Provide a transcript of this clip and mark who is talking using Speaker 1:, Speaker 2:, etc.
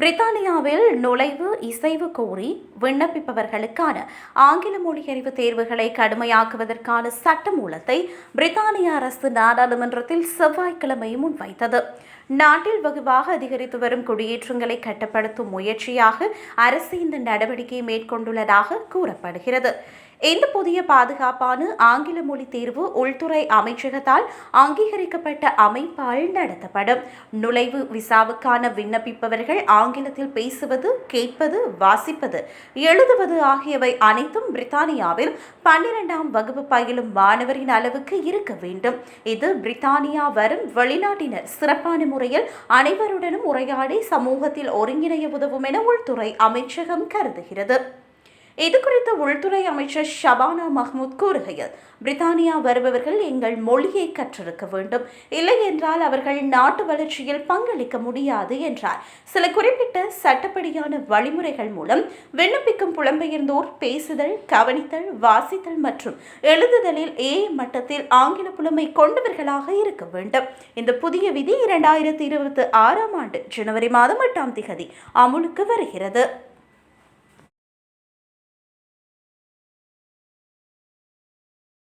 Speaker 1: பிரித்தானியாவில் நுழைவு இசைவு கோரி விண்ணப்பிப்பவர்களுக்கான ஆங்கில மொழி அறிவு தேர்வுகளை கடுமையாக்குவதற்கான சட்டமூலத்தை பிரித்தானிய அரசு நாடாளுமன்றத்தில் செவ்வாய்க்கிழமை முன்வைத்தது. நாட்டில் வெகுவாக அதிகரித்து வரும் குடியேற்றங்களை கட்டுப்படுத்தும் முயற்சியாக அரசு இந்த நடவடிக்கையை மேற்கொண்டுள்ளதாக கூறப்படுகிறது. இந்த புதிய பாதுகாப்பான ஆங்கில மொழி தேர்வு உள்துறை அமைச்சகத்தால் அங்கீகரிக்கப்பட்ட அமைப்பால் நடத்தப்படும். நுழைவு விசாவுக்கான விண்ணப்பிப்பவர்கள் ஆங்கிலத்தில் பேசுவது கேட்பது வாசிப்பது எழுதுவது ஆகியவை அனைத்தும் பிரித்தானியாவில் பன்னிரெண்டாம் வகுப்பு பயிலும் மாணவரின் அளவுக்கு இருக்க வேண்டும். இது பிரித்தானியா வரும் வெளிநாட்டினர் சிறப்பான முறையில் அனைவருடனும் உரையாடி சமூகத்தில் ஒருங்கிணைய உதவும் என உள்துறை அமைச்சகம் கருதுகிறது. இது குறித்து உள்துறை அமைச்சர் ஷபானா மஹ்மூத் கூறுகையில் பிரித்தானியா வருபவர்கள் எங்கள் மொழியை கற்றிருக்க வேண்டும். இல்லை என்றால் அவர்கள் நாட்டு வளர்ச்சியில் பங்களிக்க முடியாது என்றார். சில குறிப்பிட்ட சட்டப்படியான வழிமுறைகள் மூலம் விண்ணப்பிக்கும் புலம்பெயர்ந்தோர் பேசுதல் கவனித்தல் வாசித்தல் மற்றும் எழுதுதலில் ஏ மட்டத்தில் ஆங்கில புலமை கொண்டவர்களாக இருக்க வேண்டும். இந்த புதிய விதி இரண்டாயிரத்தி இருபத்தி ஆறாம் ஆண்டு ஜனவரி மாதம் எட்டாம் திகதி அமுலுக்கு வருகிறது.